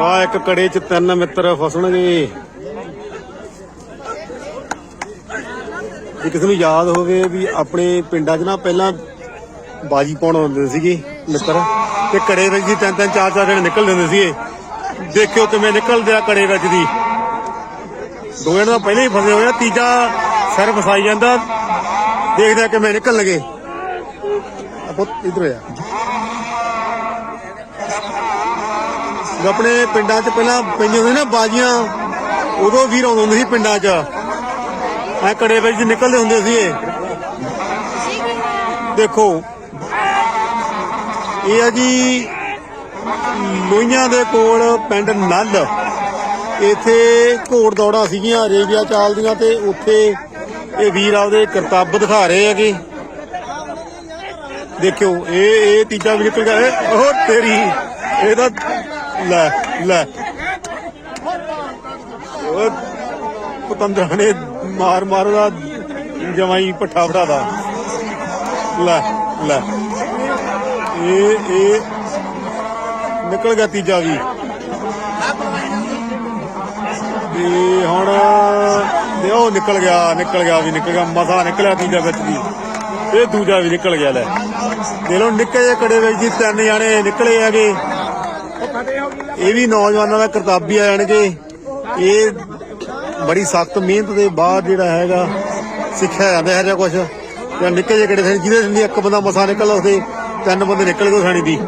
ਆ ਇੱਕ ਕੜੇ ਚ ਤਿੰਨ ਮਿੱਤਰ ਫਸਣਗੇ। ਜੇ ਕਿਸੇ ਨੂੰ ਯਾਦ ਹੋਵੇ ਵੀ ਆਪਣੇ ਪਿੰਡਾਂ 'ਚ ਨਾ ਪਹਿਲਾਂ ਬਾਜੀ ਪਾਉਣ ਹੁੰਦੇ ਸੀਗੇ ਮਿੱਤਰ ਤੇ ਕੜੇ ਵਿੱਚ ਦੀ ਤਿੰਨ ਤਿੰਨ, ਚਾਰ ਚਾਰ ਜਣੇ ਨਿਕਲ ਜਾਂਦੇ ਸੀਗੇ। ਦੇਖਿਓ ਕਿਵੇਂ ਨਿਕਲਦੇ ਆ ਕੜੇ ਵਿੱਚ ਦੀ। ਦੋ ਜਣੇ ਤਾਂ ਪਹਿਲਾਂ ਹੀ ਫਸੇ ਹੋਏ ਆ, ਤੀਜਾ ਸਿਰ ਫਸਾਈ ਜਾਂਦਾ। ਦੇਖਦੇ ਆ ਕਿਵੇਂ ਨਿਕਲ ਲਗੇ ਆਪੋ ਇਧਰ ਆ ਜੋ ਆਪਣੇ ਪਿੰਡਾਂ 'ਚ ਪਹਿਲਾਂ ਪਈਆਂ ਹੁੰਦੀਆਂ ਨਾ ਬਾਜੀਆਂ, ਉਦੋਂ ਵੀਰ ਆਉਂਦੇ ਹੁੰਦੇ ਸੀ ਪਿੰਡਾਂ 'ਚ। ਐ ਕੜੇ ਵਿੱਚ ਨਿਕਲਦੇ ਹੁੰਦੇ ਸੀ ਇਹ। ਦੇਖੋ, ਇਹ ਆ ਜੀ ਲੋਈਆਂ ਦੇ ਕੋਲ ਪਿੰਡ ਨੱਲ। ਇੱਥੇ ਘੋੜ ਦੌੜਾਂ ਸੀਗੀਆਂ ਰੇਵੀਆ ਚਾਲਦੀਆਂ ਤੇ ਉੱਥੇ ਇਹ ਵੀਰ ਆਪਦੇ ਕਰਤੱਵ ਦਿਖਾ ਰਹੇ ਹੈਗੇ। ਦੇਖਿਓ, ਇਹ ਇਹ ਤੀਜਾ ਵੀ ਨਿਕਲ ਗਿਆ। ਇਹ- ਉਹ ਤੇਰੀ, ਇਹਦਾ ਲੈ ਲੈ। ਉਹ ਪਤੰਦਰਾਂ ਨੇ ਮਾਰ ਮਾਰ ਦਾ ਜਮਾਈ ਪੱਠਾ ਫੜਾਦਾ। ਲੈ ਲੈ। ਇਹ ਇਹ ਨਿਕਲ ਗਿਆ ਤੀਜਾ ਵੀ। ਤੇ ਹੁਣ ਤੇ ਉਹ ਨਿਕਲ ਗਿਆ ਨਿਕਲ ਗਿਆ ਵੀ, ਨਿਕਲ ਗਿਆ। ਮਸਾ ਨਿਕਲਿਆ ਤੀਜਾ ਵਿੱਚ ਵੀ। ਇਹ ਦੂਜਾ ਵੀ ਨਿਕਲ ਗਿਆ, ਲੈ। ਦੇ ਲੋ ਨਿੱਕੇ ਜਿਹੇ ਕੜੇ ਵਿੱਚ ਜੀ ਤਿੰਨ ਜਾਣੇ ਨਿਕਲੇ ਹੈਗੇ। ਇਹ ਵੀ ਨੌਜਵਾਨਾਂ ਦਾ ਕਰਤਾਬੀ ਆ ਜਾਣਗੇ। ਇਹ ਬੜੀ ਸਖਤ ਮਿਹਨਤ ਦੇ ਬਾਅਦ ਜਿਹੜਾ ਹੈਗਾ, ਸਿੱਖਿਆ ਜਾਂਦਾ ਹੈ ਜਾਂ ਕੁਝ ਜਾਂ ਨਿੱਕੇ ਜਿਹੇ ਕੜੇ ਜਿਹਦੇ ਸੰਦੀ ਇੱਕ ਬੰਦਾ ਮਸਾ ਨਿਕਲ ਉਸਦੇ ਤਿੰਨ ਬੰਦੇ ਨਿਕਲ ਗਏ ਸਾਣੀ ਦੀ।